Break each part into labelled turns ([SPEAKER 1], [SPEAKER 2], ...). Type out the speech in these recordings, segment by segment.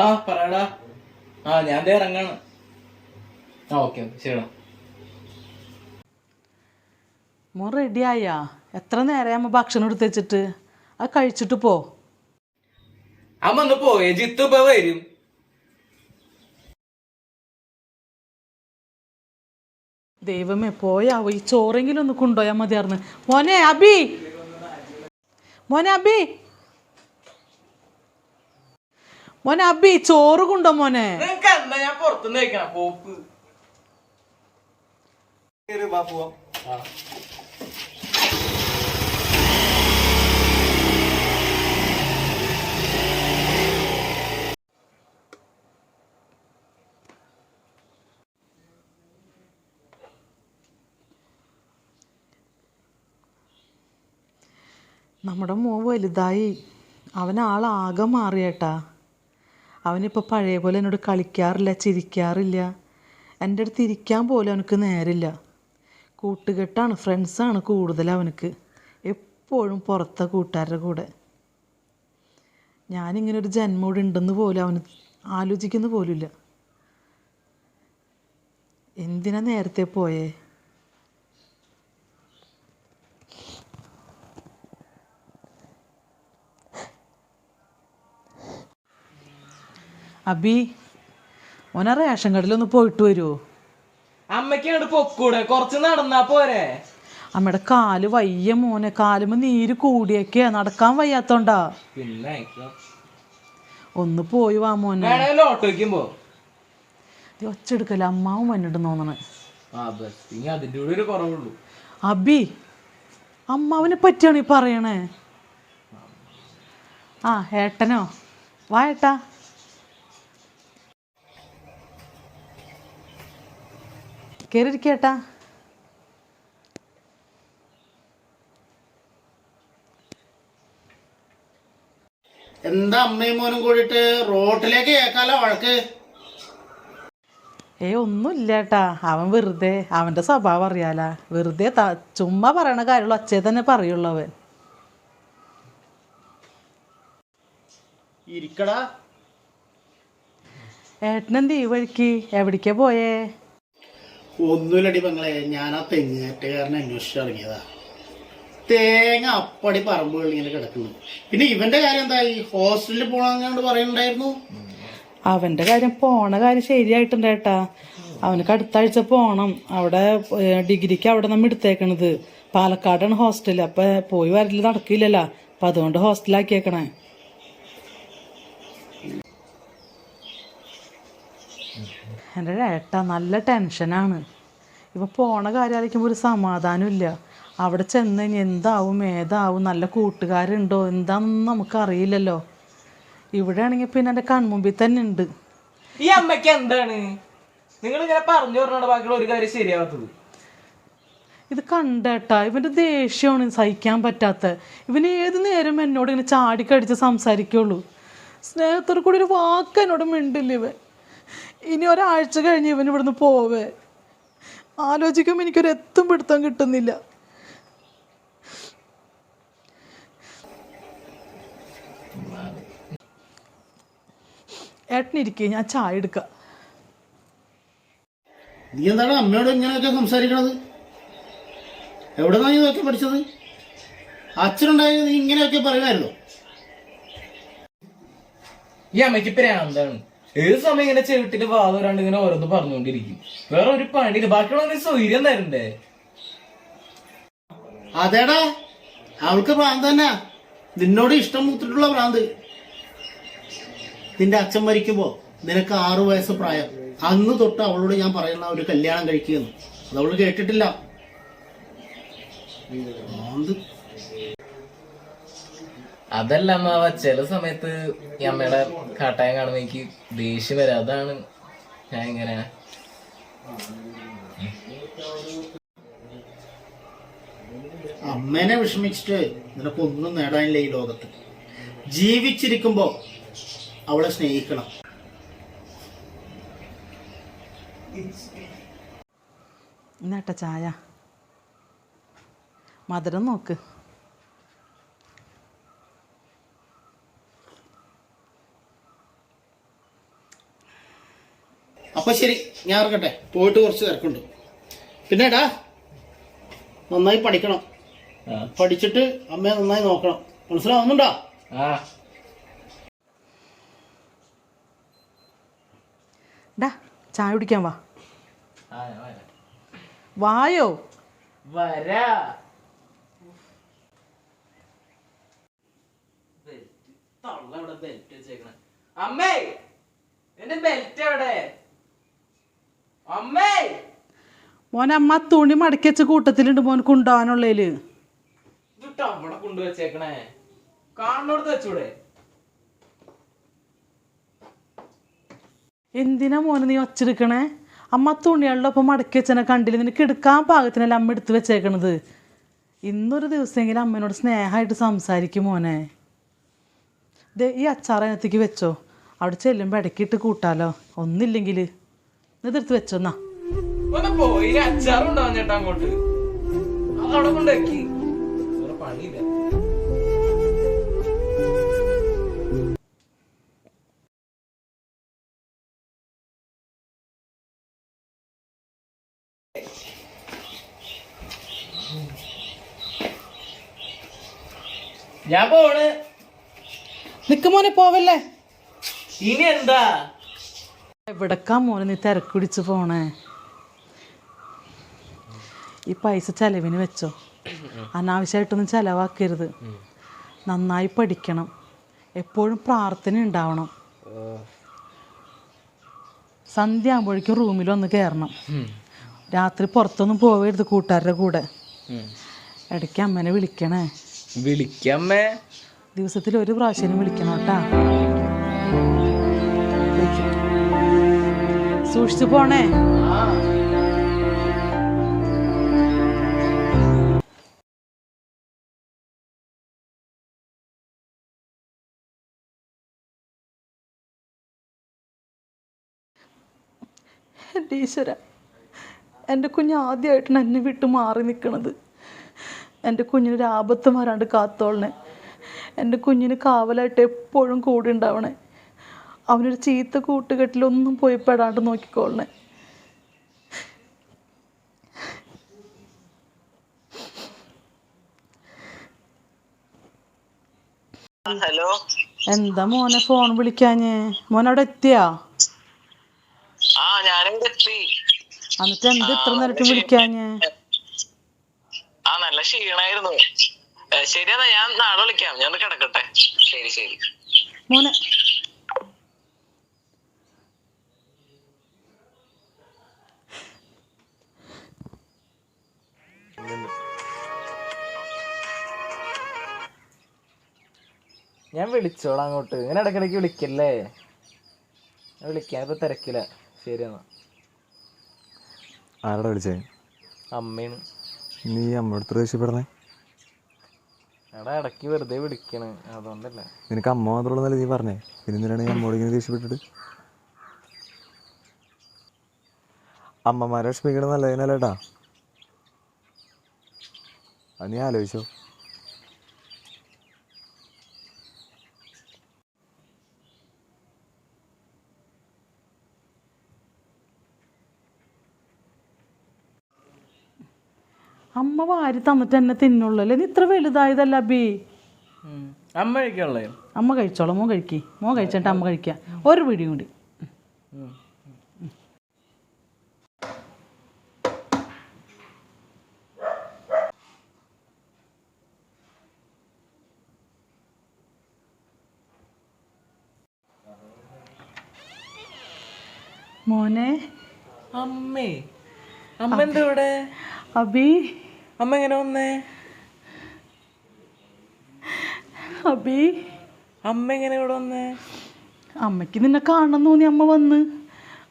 [SPEAKER 1] ആ പറയടാ. ആ ഞാൻ ദേ ഇറങ്ങാണ്. ആ ഓക്കെ ശരിടാ
[SPEAKER 2] മോൻ റെഡിയായാ എത്ര നേരം അമ്മ ഭക്ഷണം എടുത്ത് വെച്ചിട്ട്? അത് കഴിച്ചിട്ട് പോ.
[SPEAKER 1] അമ്മ ഒന്ന് പോയേ ജിത്തു ഇപ്പൊ വരും.
[SPEAKER 2] ദൈവമേ പോയാവോ? ഈ ചോറെങ്കിലും ഒന്ന് കൊണ്ടുപോയാൽ മതിയായിരുന്നു മോനെ അബി. മോനെ അബി. മോനെ അബി ചോറ് കൊണ്ടോ മോനെ?
[SPEAKER 1] എന്താ ഞാൻ പുറത്തുനിന്ന് കഴിക്കണ പോപ്പ്.
[SPEAKER 2] നമ്മുടെ മോ വലുതായി. അവനാളാകെ മാറിയേട്ടാ. അവനിപ്പോൾ പഴയ പോലെ എന്നോട് കളിക്കാറില്ല ചിരിക്കാറില്ല. എന്റെ അടുത്ത് ഇരിക്കാൻ പോലും അവനക്ക് നേരില്ല. കൂട്ടുകെട്ടാണ് ഫ്രണ്ട്സാണ് കൂടുതൽ അവനക്ക്. എപ്പോഴും പുറത്തെ കൂട്ടുകാരുടെ കൂടെ. ഞാനിങ്ങനെ ഒരു ജന്മം ഇവിടെ ഉണ്ടെന്ന് പോലും അവന് ആലോചിക്കുന്ന പോലുമില്ല. എന്തിനാ നേരത്തെ പോയേ? അബി ഓനാ റേഷൻ കടയിലൊന്ന് പോയിട്ട് വരുമോ
[SPEAKER 1] അമ്മയ്ക്ക് അങ്ങോട്ട് പൊക്കൂടെ കുറച്ച് നടന്നാ പോരെ?
[SPEAKER 2] അമ്മയുടെ കാൽ വയ്യ മോനെ കാലുമ്പോ നീര് കൂടിയൊക്കെയാ നടക്കാൻ വയ്യാത്തോണ്ടാ.
[SPEAKER 1] പിന്നെ
[SPEAKER 2] ഒന്ന് പോയി വാ മോനെ.
[SPEAKER 1] ഓട്ടോയ്ക്കും പോ.
[SPEAKER 2] ഇത് ഒച്ചെടുക്കല്ല അമ്മാവും വന്നിട്ട് തോന്നണേ.
[SPEAKER 1] അതിന്റെ കൂടെ ഒരു കുറവുള്ളൂ.
[SPEAKER 2] അബി അമ്മാവിനെ പറ്റിയാണ് ഈ പറയണേ. ആ ഏട്ടനോ? വാ ഏട്ടാ. കയറിയിരിക്കേട്ടാ
[SPEAKER 3] എന്താ അമ്മയും മോനും കൂടിട്ട് റോട്ടിലേക്ക് കേക്കാലോ വഴക്ക്?
[SPEAKER 2] ഏ ഒന്നുമില്ല ഏട്ടാ അവൻ വെറുതെ അവന്റെ സ്വഭാവം അറിയാല. വെറുതെ ത ചുമ്മാ പറയണ കാര്യമുള്ളൂ. അച്ഛേ തന്നെ പറയുള്ളൂ അവൻ.
[SPEAKER 3] ഇരിക്കടാ.
[SPEAKER 2] ഏട്ടനെന്ത് ഈ വഴിക്ക്? എവിടേക്കാ പോയേ?
[SPEAKER 3] ഒന്നുമില്ലടി പെങ്ങളെ ഞാൻ ആ തെങ്ങേറ്റുകാരനെ അന്വേഷിച്ച് ഇറങ്ങിയതാ. തേങ്ങ അപ്പടി പറമ്പുകളിൽ ഇങ്ങനെ കിടക്കുന്നു. പിന്നെ ഇവന്റെ കാര്യം എന്തായി? ഹോസ്റ്റലിൽ പോണെന്നാണ്ട് പറയുന്നുണ്ടായിരുന്നു
[SPEAKER 2] അവന്റെ കാര്യം പോണ കാര്യം ശരിയായിട്ടുണ്ട് ഏട്ടാ. അവനക്ക് അടുത്ത ആഴ്ച പോണം. അവിടെ ഡിഗ്രിക്ക് അവിടെ നമ്മ എടുത്തേക്കണത്. പാലക്കാടാണ് ഹോസ്റ്റൽ അപ്പൊ പോയി വരൽ നടക്കില്ലല്ലോ. അപ്പൊ അതുകൊണ്ട് ഹോസ്റ്റലാക്കിയേക്കണേ. എന്റെ ഏട്ടാ നല്ല ടെൻഷനാണ് ഇപ്പോൾ പോണ കാര്യം ആലോചിക്കുമ്പോൾ ഒരു സമാധാനമില്ല അവിടെ ചെന്ന് കഴിഞ്ഞാൽ എന്താവും ഏതാവും നല്ല കൂട്ടുകാരുണ്ടോ എന്താണെന്ന് നമുക്കറിയില്ലല്ലോ. ഇവിടെ ആണെങ്കിൽ പിന്നെ എന്റെ കൺമുമ്പിൽ തന്നെ ഉണ്ട്.
[SPEAKER 1] ഈ അമ്മയ്ക്ക് എന്താണ്? നിങ്ങൾ ഇങ്ങനെ പറഞ്ഞു പറഞ്ഞാണ് ബാക്കിയുള്ള ഒരു കാര്യം ശരിയാവാത്തത്?
[SPEAKER 2] ഇത് കണ്ടേട്ടാ ഇവന്റെ ദേഷ്യമാണ് സഹിക്കാൻ പറ്റാത്ത. ഇവന് ഏത് നേരം എന്നോട് ഇങ്ങനെ ചാടിക്കടിച്ച് സംസാരിക്കുള്ളൂ. സ്നേഹത്തോടു കൂടി ഒരു വാക്ക് എന്നോട് മിണ്ടില്ല ഇവൻ. ഇനി ഒരാഴ്ച കഴിഞ്ഞ് ഇവൻ ഇവിടുന്ന് പോവേ. ആലോചിക്കുമ്പോൾ എനിക്കൊരു എത്തും പിടുത്തം കിട്ടുന്നില്ല. ഏട്ടനിരിക്കേ ഞാൻ ചായ എടുക്ക.
[SPEAKER 3] നീ എന്താണ് അമ്മയോട് ഇങ്ങനെയൊക്കെ സംസാരിക്കണത്? എവിടെ നീ ഇതൊക്കെ പഠിച്ചത്? അച്ഛനുണ്ടായത് നീ ഇങ്ങനെയൊക്കെ പറയുമായിരുന്നു?
[SPEAKER 1] ഈ അമ്മയ്ക്ക് പ്രാന്താണ് ഏത് സമയം ഇങ്ങനെ ചെവിട്ടിട്ട് വാതോരാണ്ട് ഇങ്ങനെ ഓരോന്ന് പറഞ്ഞുകൊണ്ടിരിക്കും. വേറെ ഒരു പണിയില്ല. ബാക്കിയുള്ള സൗകര്യം തരണ്ടേ?
[SPEAKER 3] അതേടാ. അവൾക്ക് ഭ്രാന്ത് തന്നെ. നിന്നോട് ഇഷ്ടം മൂത്തിട്ടുള്ള ഭ്രാന്ത്. നിന്റെ അച്ഛൻ മരിക്കുമ്പോ നിനക്ക് ആറു വയസ്സ് പ്രായം. അന്ന് തൊട്ട് അവളോട് ഞാൻ പറയുന്ന ഒരു കല്യാണം കഴിക്കുന്നു അത് അവൾ കേട്ടിട്ടില്ല.
[SPEAKER 1] അതല്ല അമ്മാവ ചില സമയത്ത് ഈ അമ്മയുടെ കാട്ടായം കാണുമ്പോ എനിക്ക് ദേഷ്യം വരാം. അതാണ് ഞാൻ ഇങ്ങനെ
[SPEAKER 3] അമ്മേനെ വിഷമിച്ചിട്ട് നിനക്കൊന്നും നേടാനില്ല ഈ ലോകത്ത്. ജീവിച്ചിരിക്കുമ്പോ അവളെ സ്നേഹിക്കണം.
[SPEAKER 2] ഇന്നേട്ട ചായ. മധുരം നോക്ക്.
[SPEAKER 3] അപ്പൊ ശരി ഞാൻ ഇറക്കട്ടെ പോയിട്ട് കുറച്ച് തിരക്കുണ്ട്. പിന്നെ എടാ നന്നായി പഠിക്കണം. പഠിച്ചിട്ട് അമ്മയെ നന്നായി നോക്കണം. മനസ്സിലാവുന്നുണ്ടോ?
[SPEAKER 2] ഡാ ചായ കുടിക്കാൻ വാ.
[SPEAKER 1] ആ,
[SPEAKER 2] വായോ?
[SPEAKER 1] വരാ. തള്ള ഇവിടെ ബെൽറ്റ് വെച്ചേക്കണേ. അമ്മേ എന്റെ ബെൽറ്റ് എവിടെ അമ്മേ
[SPEAKER 2] മോനെ അമ്മ തുണി മടക്കി വെച്ച കൂട്ടത്തിലുണ്ട് മോൻ
[SPEAKER 1] കൊണ്ടുപോകാനുള്ളതിൽ അവിടെ കൊണ്ടുവച്ചേക്കണേ കാണുന്നോടത്ത് വെച്ചൂടെ?
[SPEAKER 2] എന്തിനാ മോനെ നീ ഒച്ചെടുക്കണേ? അമ്മ തുണികളുടെ ഒപ്പം മടക്കി വെച്ചനെ കണ്ടില്ല? നിനക്ക് എടുക്കാൻ പാകത്തിനല്ല അമ്മ എടുത്ത് വെച്ചേക്കണത്. ഇന്നൊരു ദിവസമെങ്കിലും അമ്മേനോട് സ്നേഹമായിട്ട് സംസാരിക്കും മോനെ. ദേ ഈ അച്ചാർ അതിനകത്തേക്ക് വെച്ചോ. അവിടെ ചെല്ലുമ്പോൾ ഇടയ്ക്കിട്ട് കൂട്ടാലോ. ഒന്നില്ലെങ്കിൽ. ഇതെടുത്ത് വെച്ചോ എന്നാ.
[SPEAKER 1] ഒന്ന് പോയി. അച്ചാറുണ്ടാവും ചേട്ടാ അങ്ങോട്ട്? അവിടെ കൊണ്ടുവെക്കി വേറെ പണിയില്ല. ഞാൻ പോണ്
[SPEAKER 2] നിക്ക് മോനെ പോവല്ലേ?
[SPEAKER 1] ഇനി എന്താ?
[SPEAKER 2] എവിടക്കാ മോനെ നീ തിരക്കുടിച്ച് പോണേ? ഈ പൈസ ചെലവിന് വെച്ചോ. അനാവശ്യമായിട്ടൊന്നും ചെലവാക്കരുത്. നന്നായി പഠിക്കണം. എപ്പോഴും പ്രാർത്ഥന ഉണ്ടാവണം. സന്ധ്യ ആകുമ്പോഴേക്കും റൂമിൽ ഒന്ന് കയറണം. രാത്രി പുറത്തൊന്നും പോവരുത് കൂട്ടുകാരുടെ കൂടെ. ഇടയ്ക്ക് അമ്മനെ വിളിക്കണേ.
[SPEAKER 1] വിളിക്കമ്മേ.
[SPEAKER 2] ദിവസത്തിൽ ഒരു പ്രാവശ്യം വിളിക്കണം കേട്ടാ. സൂക്ഷിച്ചു പോണേ. എന്റെ ഈശ്വര എന്റെ കുഞ്ഞ് ആദ്യമായിട്ടാണ് എന്നെ വിട്ട് മാറി നിൽക്കണത് എന്റെ കുഞ്ഞിനൊരു ആപത്തും വരാണ്ട് കാത്തോളണേ. എന്റെ കുഞ്ഞിന് കാവലായിട്ട് എപ്പോഴും കൂടെ ഉണ്ടാവണേ. അവനൊരു ചീത്ത കൂട്ടുകെട്ടിലൊന്നും പോയി പെടാണ്ട് നോക്കിക്കോളണേ.
[SPEAKER 4] ഹലോ.
[SPEAKER 2] എന്താ മോനെ ഫോൺ വിളിക്കാഞ്ഞേ? മോൻ അവിടെ എത്തിയാ?
[SPEAKER 4] ആ ഞാനിവിടെ എത്തി.
[SPEAKER 2] എന്നിട്ട് എന്ത് ഇത്ര നേരത്തെ വിളിക്കാഞ്ഞേ?
[SPEAKER 4] ആ നല്ല ക്ഷീണായിരുന്നു. ശരിയെന്നാ ഞാൻ നാളെ വിളിക്കാം. ഞാൻ കിടക്കട്ടെ. ശരി ശരി.
[SPEAKER 2] മോനെ.
[SPEAKER 1] ഞാൻ വിളിച്ചോളാം അങ്ങോട്ട്. ഇങ്ങനെ ഇടയ്ക്കിടയ്ക്ക് വിളിക്കല്ലേ? വിളിക്കാൻ ഇപ്പൊ തിരക്കില്ല ശരി എന്നാ
[SPEAKER 5] ആരോടാ വിളിച്ചേ?
[SPEAKER 1] അമ്മയാണ്
[SPEAKER 5] നീ അമ്മയോട് ദേഷ്യപ്പെടുന്നേ
[SPEAKER 1] എടാ ഇടയ്ക്ക് വെറുതെ വിളിക്കണ്. അതുകൊണ്ടല്ലേ.
[SPEAKER 5] നിനക്ക് അമ്മ മാത്രമുള്ളതല്ലേ നീ പറഞ്ഞേ? പിന്നെ എന്തിനാണ് നീ അമ്മോട് ഇങ്ങനെ ദേഷ്യപ്പെട്ടിട്ട്? അമ്മമാരെ വിഷമിക്കണം നല്ലതിനല്ലേട്ടാ അത് നീ ആലോചിച്ചോ.
[SPEAKER 2] അമ്മ വാരി തന്നിട്ട് എന്നെ തിന്നുള്ളൂ. അല്ലെ? ഇത്ര വലുതായതല്ല അബി.
[SPEAKER 1] അമ്മ കഴിക്കാനുള്ളേ
[SPEAKER 2] അമ്മ കഴിച്ചോളാം. മോ കഴിക്കി. മോൻ കഴിച്ചിട്ട് അമ്മ കഴിക്കാം. ഒരു പിടിയും കൂടി. മോനെ.
[SPEAKER 1] അമ്മേ. അമ്മ എന്താ ഇവിടെ?
[SPEAKER 2] അബി.
[SPEAKER 1] അമ്മ എങ്ങനെ വന്നേ?
[SPEAKER 2] അബി.
[SPEAKER 1] അമ്മ എങ്ങനെ ഇവിടെ വന്നേ?
[SPEAKER 2] അമ്മയ്ക്ക് നിന്നെ കാണണം തോന്നി അമ്മ വന്ന്.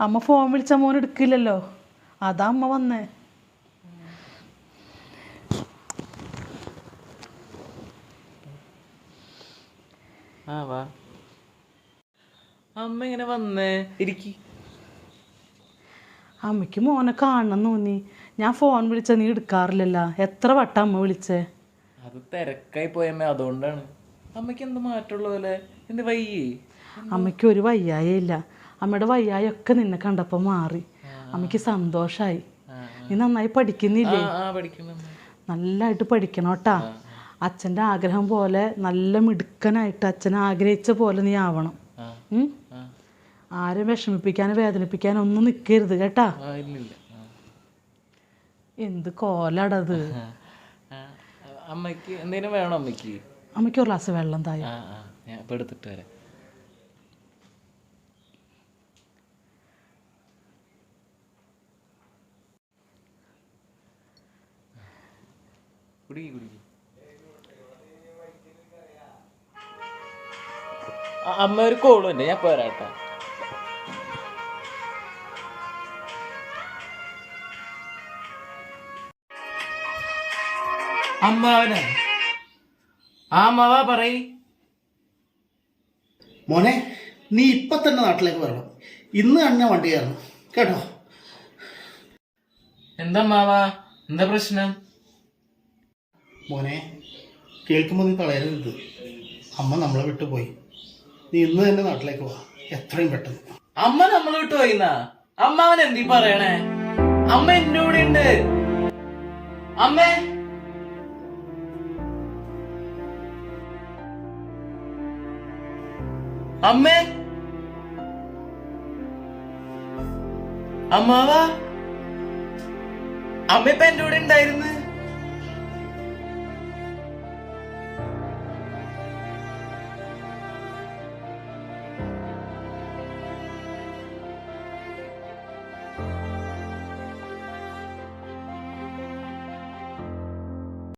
[SPEAKER 2] അമ്മ ഫോൺ വിളിച്ച മോൻ എടുക്കില്ലല്ലോ. അതാ അമ്മ വന്നേ.
[SPEAKER 1] ആ വാ. അമ്മ എങ്ങനെ വന്നേ? ഇരിക്കി.
[SPEAKER 2] അമ്മയ്ക്ക് മോനെ കാണണം തോന്നി. ഞാൻ ഫോൺ വിളിച്ച നീ എടുക്കാറില്ലല്ലോ. എത്ര വട്ടം അമ്മ വിളിച്ചേ?
[SPEAKER 1] അത് തിരക്കായി പോയമ്മ അതുകൊണ്ടാണ്. അമ്മയ്ക്ക് എന്ത് മാറ്റമുള്ള പോലെ? എന്ത് വയ്യേ?
[SPEAKER 2] അമ്മയ്ക്ക് ഒരു വയ്യായേ ഇല്ല. അമ്മയുടെ വയ്യായൊക്കെ നിന്നെ കണ്ടപ്പോൾ മാറി. അമ്മയ്ക്ക് സന്തോഷായി. നീ നന്നായി പഠിക്കുന്നില്ലേ? നല്ലതായിട്ട് പഠിക്കണം കേട്ടാ. അച്ഛന്റെ ആഗ്രഹം പോലെ നല്ല മിടുക്കനായിട്ട് അച്ഛൻ ആഗ്രഹിച്ച പോലെ നീ ആവണം. ഉം? ആരും വിഷമിപ്പിക്കാനോ വേദനിപ്പിക്കാനോ ഒന്നും നിൽക്കരുത് കേട്ടാ. എന്ത് കോലടത്
[SPEAKER 1] അമ്മയ്ക്ക് എന്തേലും വേണോ അമ്മയ്ക്ക്?
[SPEAKER 2] അമ്മയ്ക്ക് ഒരു ഗ്ലാസ് വെള്ളം തായ?
[SPEAKER 1] ഞാൻ ഇപ്പൊ എടുത്തിട്ട് വരാം. കുടിക്ക് കുടിക്ക്. ആ, അമ്മ ഒരു കോളുണ്ട് ഞാൻ പോരാട്ടോ അമ്മാവനാ. ആ അമ്മാവ പറയ്.
[SPEAKER 3] മോനെ നീ ഇപ്പൊ തന്നെ നാട്ടിലേക്ക് വരണം. ഇന്ന് തന്നെ വണ്ടി കയറണം. കേട്ടോ?
[SPEAKER 1] എന്താ അമ്മാവാ? എന്താ പ്രശ്നം?
[SPEAKER 3] മോനെ കേൾക്കുമ്പോൾ നീ കളയരുത് അമ്മ നമ്മളെ വിട്ടുപോയി നീ ഇന്ന് തന്നെ നാട്ടിലേക്ക് വാ. എത്രയും പെട്ടെന്ന്.
[SPEAKER 1] അമ്മ നമ്മളെ വിട്ടു പോയിന്നാ അമ്മാവൻ എന്തീ പറയണേ? അമ്മ എന്റെ കൂടെ ഉണ്ട്. അമ്മേ. അമ്മേ? അമ്മാവാ? അമ്മ ഇപ്പൊ എന്റെ കൂടെ ഉണ്ടായിരുന്നു.